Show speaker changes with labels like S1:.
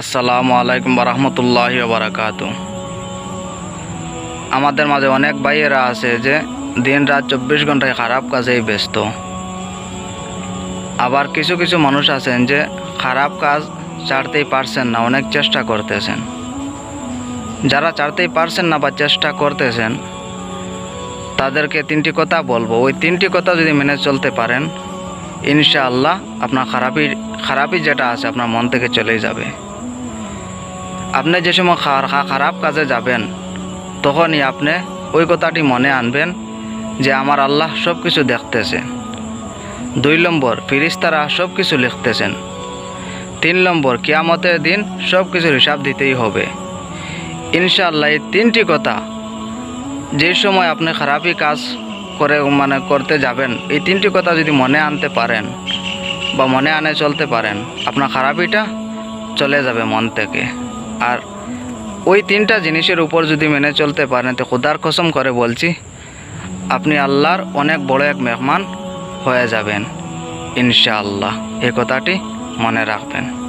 S1: আসসালামু আলাইকুম রহমতুল্লাহ বারাকাত। আমাদের মাঝে অনেক ভাইয়েরা আছে যে দিন রাত চব্বিশ ঘন্টায় খারাপ কাজেই ব্যস্ত। আবার কিছু কিছু মানুষ আছেন যে খারাপ কাজ ছাড়তেই পারছেন না, অনেক চেষ্টা করতেছেন। যারা ছাড়তেই পারছেন না বা চেষ্টা করতেছেন, তাদেরকে তিনটি কথা বলব। ওই তিনটি কথা যদি মেনে চলতে পারেন, ইনশাআল্লাহ আপনার খারাপই খারাপই যেটা আছে আপনার মন থেকে চলেই যাবে। আপনি যে সময় খারাপ কাজে যাবেন, তখনই আপনি ওই কথাটি মনে আনবেন যে আমার আল্লাহ সব কিছু দেখতেছে দুই নম্বর ফিরিস্তারা সব কিছু লিখতেছেন। তিন নম্বর, কিয়ামতের দিন সব কিছুর হিসাব দিতেই হবে। ইনশাআল্লাহ এই তিনটি কথা, যে সময় আপনি খারাপই কাজ করে মানে করতে যাবেন, এই তিনটি কথা যদি মনে আনতে পারেন বা মনে আনে চলতে পারেন, আপনার খারাপিটা চলে যাবে মন থেকে। আর ওই তিনটা জিনিসের উপর যদি মেনে চলতে পারেন, তো খুদার কসম করে বলছি, আপনি আল্লাহর অনেক বড় এক মেহমান হয়ে যাবেন, ইনশাআল্লাহ। এ কথাটি মনে রাখবেন।